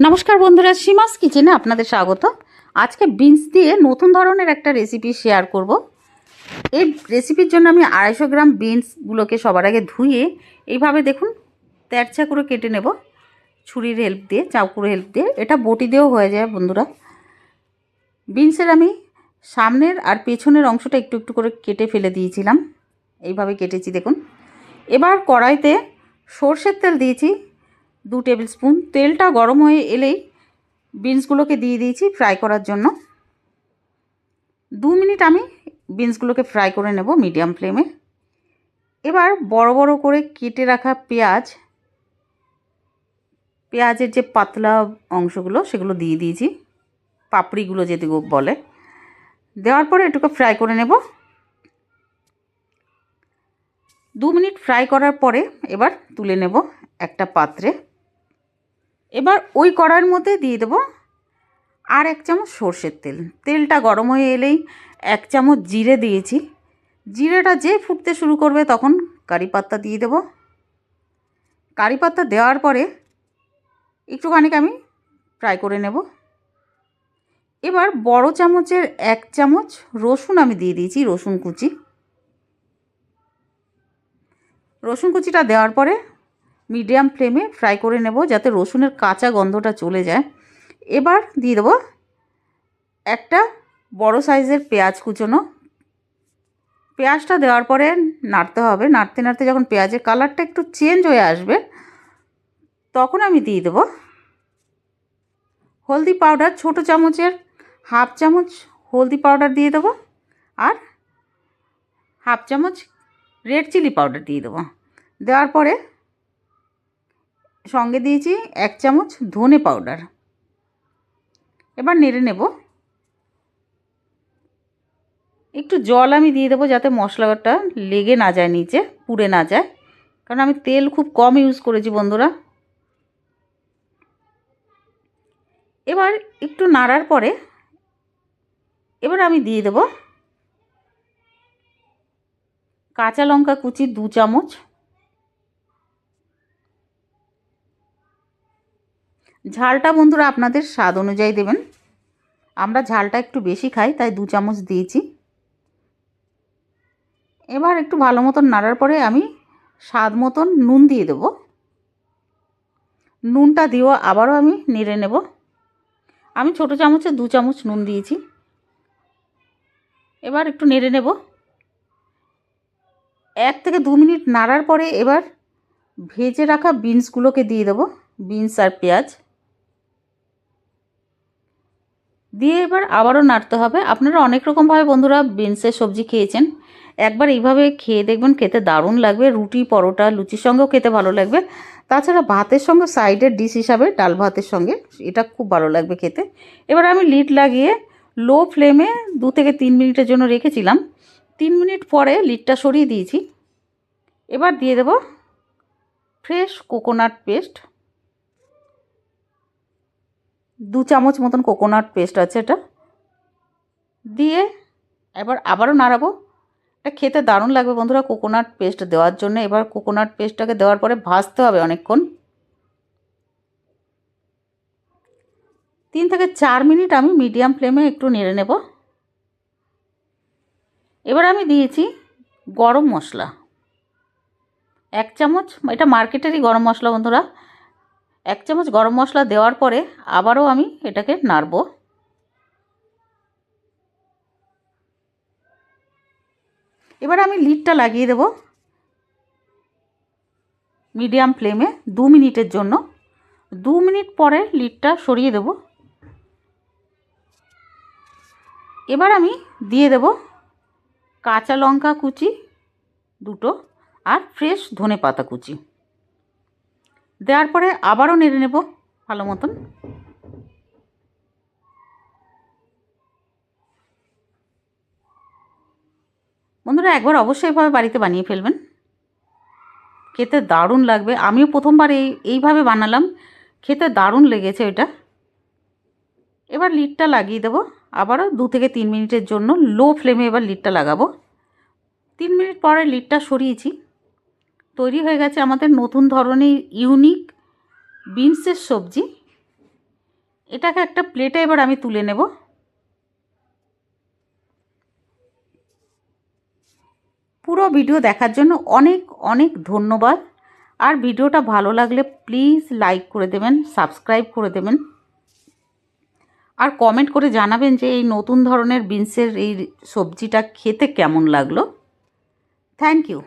নমস্কার বন্ধুরা, সীমাস কিচেনে আপনাদের স্বাগত। আজকে বিনস দিয়ে নতুন ধরনের একটা রেসিপি শেয়ার করব। এই রেসিপির জন্য আমি আড়াইশো গ্রাম বিনসগুলোকে সবার আগে ধুয়ে এইভাবে দেখুন, তেরচা করে কেটে নেব। ছুরির হেল্প দিয়ে চাকুর হেল্প দিয়ে। এটা বটি দিয়েও হয়ে যায় বন্ধুরা। বিনসের আমি সামনের আর পেছনের অংশটা একটু একটু করে কেটে ফেলে দিয়েছিলাম। এইভাবে কেটেছি দেখুন। এবার কড়াইতে সর্ষের তেল দিয়েছি। দু টেবিল স্পুন। তেলটা গরম হয়ে এলেই বিনসগুলোকে দিয়ে দিয়েছি ফ্রাই করার জন্য। দু মিনিট আমি বিনসগুলোকে ফ্রাই করে নেব মিডিয়াম ফ্লেমে। এবার বড় বড় করে কেটে রাখা পেঁয়াজ, পেঁয়াজের যে পাতলা অংশগুলো সেগুলো দিয়ে দিয়েছি, পাপড়িগুলো যেতে বলে। দেওয়ার পরে এটুকু ফ্রাই করে নেব। দু মিনিট ফ্রাই করার পরে এবার তুলে নেব একটা পাত্রে। এবার ওই কড়াইয়ের মধ্যে দিয়ে দেবো আর এক চামচ সর্ষের তেল। তেলটা গরম হয়ে এলেই এক চামচ জিরে দিয়েছি। জিরেটা যে ফুটতে শুরু করবে তখন কারি পাত্তা দিয়ে দেবো। কারি পাত্তা দেওয়ার পরে একটুখানি আমি ফ্রাই করে নেব। এবার বড় চামচের এক চামচ রসুন আমি দিয়ে দিয়েছি, রসুন কুচি। রসুন কুচিটা দেওয়ার পরে মিডিয়াম ফ্লেমে ফ্রাই করে নেব যাতে রসুনের কাঁচা গন্ধটা চলে যায়। এবার দিয়ে দেবো একটা বড় সাইজের পেঁয়াজ কুচোনো। পেঁয়াজটা দেওয়ার পরে নাড়তে হবে। নাড়তে নাড়তে যখন পেঁয়াজের কালারটা একটু চেঞ্জ হয়ে আসবে, তখন আমি দিয়ে দেবো হলদি পাউডার, ছোটো চামচের হাফ চামচ হলদি পাউডার দিয়ে দেবো আর হাফ চামচ রেড চিলি পাউডার দিয়ে দেবো। দেওয়ার পরে সঙ্গে দিয়েছি এক চামচ ধনে পাউডার। এবার নেড়ে নেব। একটু জল আমি দিয়ে দেবো যাতে মশলাটা লেগে না যায় নিচে, পুড়ে না যায়। কারণ আমি তেল খুব কম ইউজ করেছি বন্ধুরা। এবার একটু নাড়ার পরে এবার আমি দিয়ে দেব কাঁচা লঙ্কা কুচি দু চামচ। ঝালটা বন্ধুরা আপনাদের স্বাদ অনুযায়ী দেবেন। আমরা ঝালটা একটু বেশি খাই, তাই দু চামচ দিয়েছি। এবার একটু ভালো মতন নাড়ার পরে আমি স্বাদ মতন নুন দিয়ে দেবো। নুনটা দিয়েও আবারও আমি নেড়ে নেব। আমি ছোটো চামচে দু চামচ নুন দিয়েছি। এবার একটু নেড়ে নেব। এক থেকে দু মিনিট নাড়ার পরে এবার ভেজে রাখা বিনসগুলোকে দিয়ে দেবো, বিনস আর পেঁয়াজ। দিয়ে এবার আবারও নাড়তে হবে। আপনারা অনেক রকমভাবে বন্ধুরা বিনসের সবজি খেয়েছেন। একবার এইভাবে খেয়ে দেখবেন খেতে দারুণ লাগবে। রুটি, পরোটা, লুচির সঙ্গেও খেতে ভালো লাগবে। তাছাড়া ভাতের সঙ্গে সাইডের ডিশ হিসাবে ডাল ভাতের সঙ্গে, এটা খুব ভালো লাগবে খেতে। এবার আমি লিড লাগিয়ে লো ফ্লেমে দু থেকে তিন মিনিটের জন্য রেখেছিলাম। তিন মিনিট পরে লিডটা সরিয়ে দিয়েছি। এবার দিয়ে দেব ফ্রেশ কোকোনাট পেস্ট। দু চামচ মতন কোকোনাট পেস্ট আছে এটা। দিয়ে এবার আবারও নাড়াবো। এটা খেতে দারুণ লাগবে বন্ধুরা কোকোনাট পেস্ট দেওয়ার জন্য। এবার কোকোনাট পেস্টটাকে দেওয়ার পরে ভাজতে হবে অনেকক্ষণ। তিন থেকে চার মিনিট আমি মিডিয়াম ফ্লেমে একটু নেড়ে নেব। এবার আমি দিয়েছি গরম মশলা। এক চামচ, এটা মার্কেটেরই গরম মশলা বন্ধুরা। এক চামচ গরম মশলা দেওয়ার পরে আবারও আমি এটাকে নাড়ব। এবার আমি লিডটা লাগিয়ে দেব মিডিয়াম ফ্লেমে দু মিনিটের জন্য। দু মিনিট পরে লিডটা সরিয়ে দেব। এবার আমি দিয়ে দেব কাঁচা লঙ্কা কুচি দুটো আর ফ্রেশ ধনে পাতা কুচি। দেওয়ার পরে আবারও নেড়ে নেব ভালো মতন। বন্ধুরা একবার অবশ্যই এভাবে বাড়িতে বানিয়ে ফেলবেন। খেতে দারুণ লাগবে। আমিও প্রথমবার এই, এইভাবে বানালাম। খেতে দারুণ লেগেছে ওইটা এবার লিডটা লাগিয়ে দেবো। আবারও দু থেকে তিন মিনিটের জন্য লো ফ্লেমে এবার লিডটা লাগাবো। তিন মিনিট পরে লিডটা সরিয়েছি। তৈরি হয়ে গেছে আমাদের নতুন ধরনের ইউনিক বিনসের সবজি। এটাকে একটা প্লেটে এবার আমি তুলে নেব। পুরো ভিডিও দেখার জন্য অনেক অনেক ধন্যবাদ। আর ভিডিওটা ভালো লাগলে প্লিজ লাইক করে দেবেন সাবস্ক্রাইব করে দেবেন। আর কমেন্ট করে জানাবেন যে এই নতুন ধরনের বিনসের এই সবজিটা খেতে কেমন লাগল। Thank you